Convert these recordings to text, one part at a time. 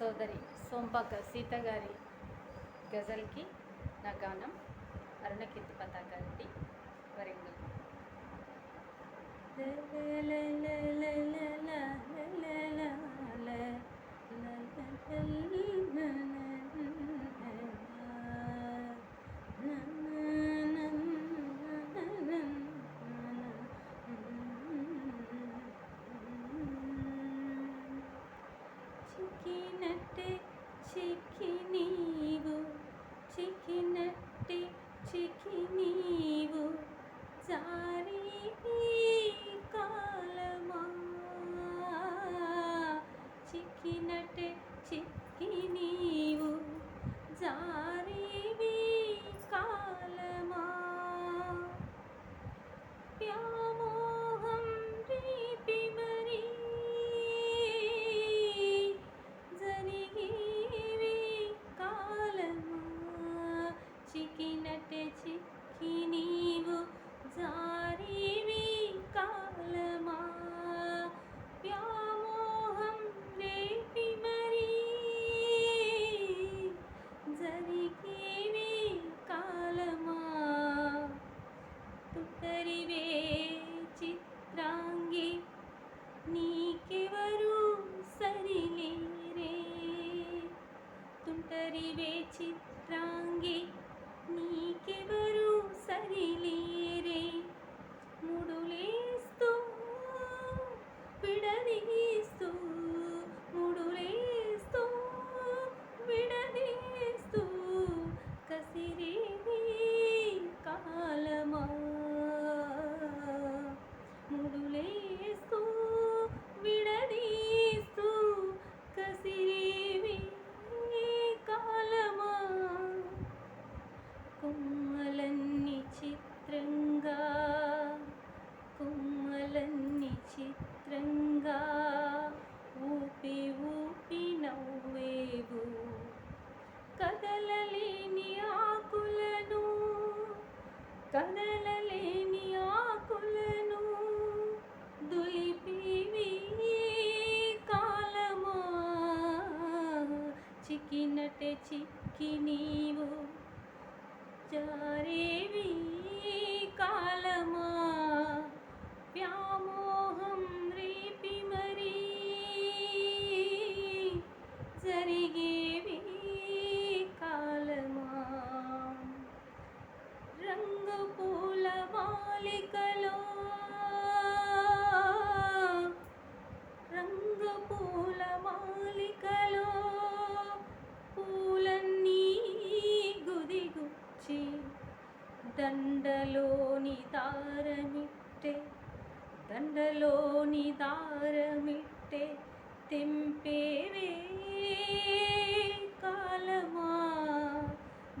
సోదరి సోంపాక సీత గారి గజల్కి నా గానం అరుణకీర్తి పతాక రెడ్డి వరంగల్ తుంటరివే చిత్రాంగి నీకెవరు సరిలేరే. ముడులేస్తూ చిక్కినట్టే చిక్కి నీవు జారేవి కాలమా వ్యామోహం రేపి మరీ. జరిగేవి కాలమా రంగు పూల బాలికలో రంగు పూల బాలికలో గుదిగుచ్చి దండలోని దారమిట్టే దండలోని దారమిట్టే తెంపేవే కాలమా?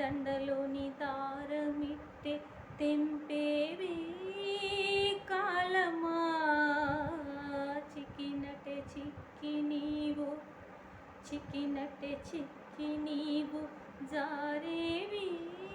దండలోని దారమిట్టే తెంపేవే కాలమా? చిక్కినటే చిక్కి నీవు చిక్కినట్టే చిక్కి నీవు జారేవి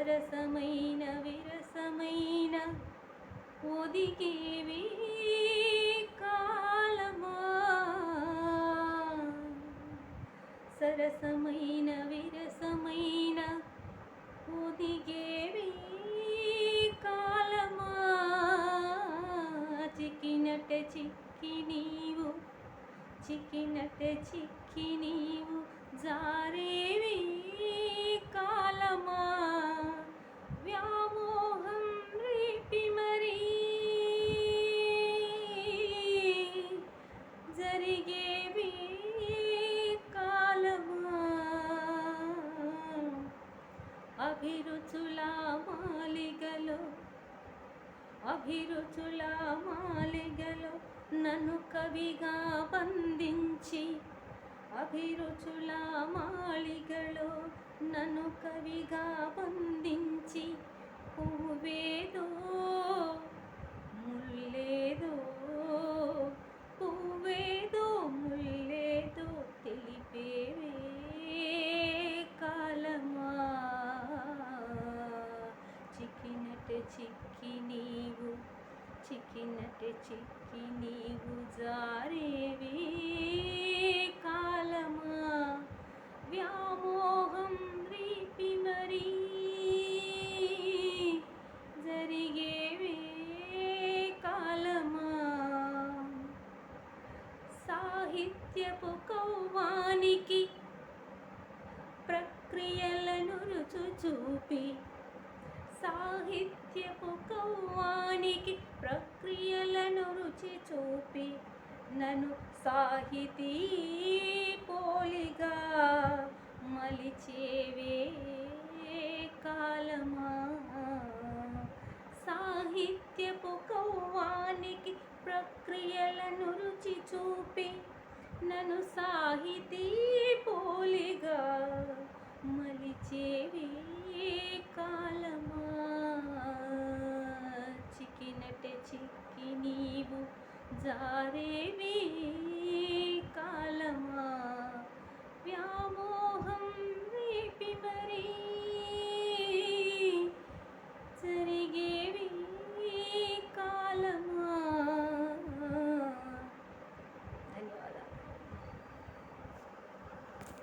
సరసమైన విరసమైన ఒదిగేవి కాలమా? సరసమైన విరసమైన ఒదిగేవి కాలమా? చిక్కినట్టే చిక్కి నీవు చిక్కినట్టే చిక్కి నీవు జారేవి కాలమా? వ్యామోహం రేపి మరీ జరిగేవి కాలమా అభిరుచుల మాలిగలో అభిరుచుల మాలిగలో నన్ను కవిగా బంధించి అభిరుచుల మాళిగలో నన్ను కవిగా బంధించి పువ్వేదో సాహిత్యపు కౌవానికి ప్రక్రియలను రుచు చూపి సాహిత్యపు కౌవానికి ప్రక్రియలను రుచి చూపి నన్ను సాహితీ పోలిగా మలిచేవే కాలమా? సాహిత్యపు కౌవానికి ప్రక్రియలను రుచి చూపి నన్ను సాహితీ పోలిగా మలిచేవి కాలమా? చిక్కినట చిక్కి నీవు జారేవి?